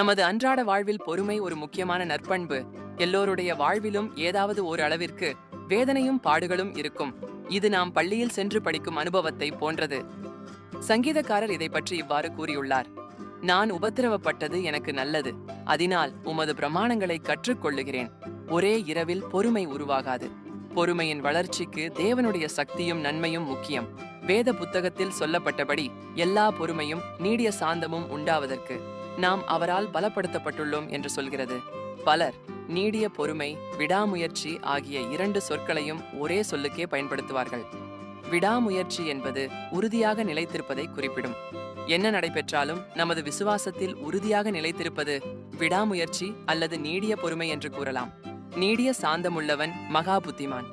நமது அன்றாட வாழ்வில் பொறுமை ஒரு முக்கியமான நற்பண்பு. எல்லோருடைய வாழ்விலும் ஏதாவது ஒரு அளவிற்கு வேதனையும் பாடுகளும் இருக்கும். இது நாம் பள்ளியில் சென்று படிக்கும் அனுபவத்தை போன்றது. சங்கீதக்காரர் இதை பற்றி இவ்வாறு கூறியுள்ளார். நான் உபத்திரவப்பட்டது எனக்கு நல்லது. அதனால் உமது பிரமாணங்களை கற்றுக்கொள்ளுகிறேன். ஒரே இரவில் பொறுமை உருவாகாது. பொறுமையின் வளர்ச்சிக்கு தேவனுடைய சக்தியும் நன்மையும் முக்கியம். வேத புத்தகத்தில் சொல்லப்பட்டபடி எல்லா பொறுமையும் நீடிய சாந்தமும் உண்டாவதற்கு. நாம் அவரால் பலப்படுத்தப்பட்டுள்ளோம் என்று சொல்கிறது. பலர் நீடிய பொறுமை விடாமுயற்சி ஆகிய இரண்டு சொற்களையும் ஒரே சொல்லுக்கே பயன்படுத்துவார்கள். விடாமுயற்சி என்பது உறுதியாக நிலைத்திருப்பதை குறிப்பிடும். என்ன நடைபெற்றாலும் நமது விசுவாசத்தில் உறுதியாக நிலைத்திருப்பது விடாமுயற்சி அல்லது நீடிய பொறுமை என்று கூறலாம். நீடிய சாந்தமுள்ளவன் மகா புத்திமான்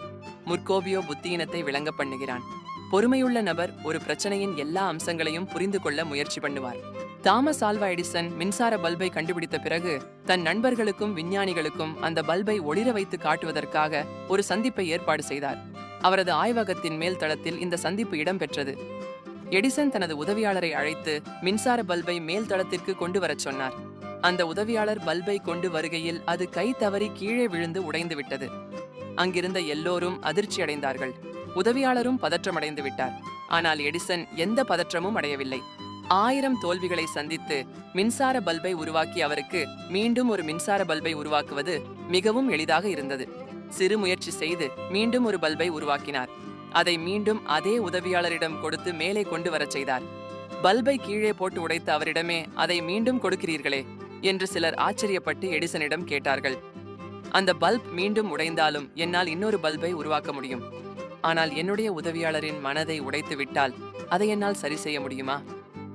முற்கோபியோ புத்தியினத்தை விளங்க பண்ணுகிறான். பொறுமையுள்ள நபர் ஒரு பிரச்சனையின் எல்லா அம்சங்களையும் புரிந்து கொள்ள முயற்சி பண்ணுவார். தாமஸ் ஆல்வா எடிசன் மின்சார பல்பை கண்டுபிடித்த பிறகு தன் நண்பர்களுக்கும் விஞ்ஞானிகளுக்கும் அந்த பல்பை ஒளிர வைத்து காட்டுவதற்காக ஒரு சந்திப்பை ஏற்பாடு செய்தார். அவரது ஆய்வகத்தின் மேல் தளத்தில் இந்த சந்திப்பு இடம்பெற்றது. எடிசன் தனது உதவியாளரை அழைத்து மின்சார பல்பை மேல் தளத்திற்கு கொண்டு வரச் சொன்னார். அந்த உதவியாளர் பல்பை கொண்டு வருகையில் அது கை தவறி கீழே விழுந்து உடைந்து விட்டது. அங்கிருந்த எல்லோரும் அதிர்ச்சி அடைந்தார்கள் உதவியாளரும் பதற்றமடைந்து விட்டார். ஆனால் எடிசன் எந்த பதற்றமும் அடையவில்லை. ஆயிரம் தோல்விகளை சந்தித்து மின்சார பல்பை உருவாக்கி அவருக்கு மீண்டும் ஒரு மின்சார பல்பை உருவாக்குவது மிகவும் எளிதாக இருந்தது. சிறு முயற்சி செய்து மீண்டும் ஒரு பல்பை உருவாக்கினார். அதை மீண்டும் அதே உதவியாளரிடம் கொடுத்து மேலே கொண்டு வரச் செய்தார். பல்பை கீழே போட்டு உடைத்த அவரிடமே அதை மீண்டும் கொடுக்கிறீர்களே என்று சிலர் ஆச்சரியப்பட்டு எடிசனிடம் கேட்டார்கள். அந்த பல்ப் மீண்டும் உடைந்தாலும் என்னால் இன்னொரு பல்பை உருவாக்க முடியும். ஆனால் என்னுடைய உதவியாளரின் மனதை உடைத்து விட்டால் அதை என்னால் சரி செய்ய முடியுமா?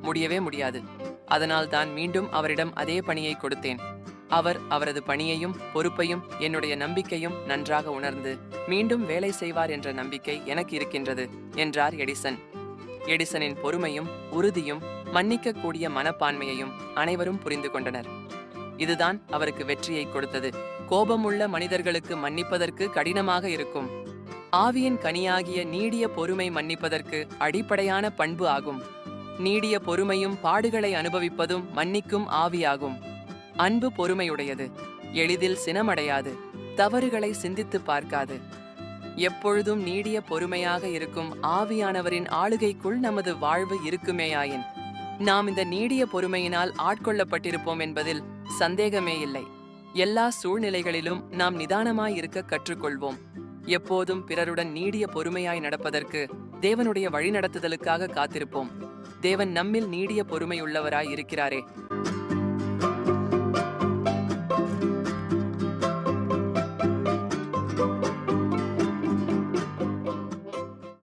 முடியவே முடியாது. அதனால் தான் மீண்டும் அவரிடம் அதே பணியை கொடுத்தேன். அவர் அவரது பணியையும் பொறுப்பையும் என்னுடைய நம்பிக்கையும் நன்றாக உணர்ந்து மீண்டும் வேலை செய்வார் என்ற நம்பிக்கை எனக்கு இருக்கின்றது என்றார் எடிசன். எடிசனின் பொறுமையும் உறுதியும் மன்னிக்கக்கூடிய மனப்பான்மையையும் அனைவரும் புரிந்து கொண்டனர். இதுதான் அவருக்கு வெற்றியை கொடுத்தது. கோபமுள்ள மனிதர்களுக்கு மன்னிப்பதற்கு கடினமாக இருக்கும். ஆவியின் கனியாகிய நீடிய பொறுமை மன்னிப்பதற்கு அடிப்படையான பண்பு ஆகும். நீடிய பொறுமையும் பாடுகளை அனுபவிப்பதும் மன்னிக்கும் ஆவியாகும். அன்பு பொறுமையுடையது. எளிதில் சினமடையாது. தவறுகளை சிந்தித்து பார்க்காது. எப்பொழுதும் நீடிய பொறுமையாக இருக்கும் ஆவியானவரின் ஆளுகைக்குள் நமது வாழ்வு இருக்குமேயாயின். நாம் இந்த நீடிய பொறுமையினால் ஆட்கொள்ளப்பட்டிருப்போம் என்பதில் சந்தேகமே இல்லை. எல்லா சூழ்நிலைகளிலும் நாம் நிதானமாய் இருக்க கற்றுக்கொள்வோம். எப்போதும் பிறருடன் நீடிய பொறுமையாய் நடப்பதற்கு தேவனுடைய வழிநடத்துதலுக்காக காத்திருப்போம். தேவன் நம்மில் நீடிய பொறுமையுள்ளவராய் இருக்கிறாரே.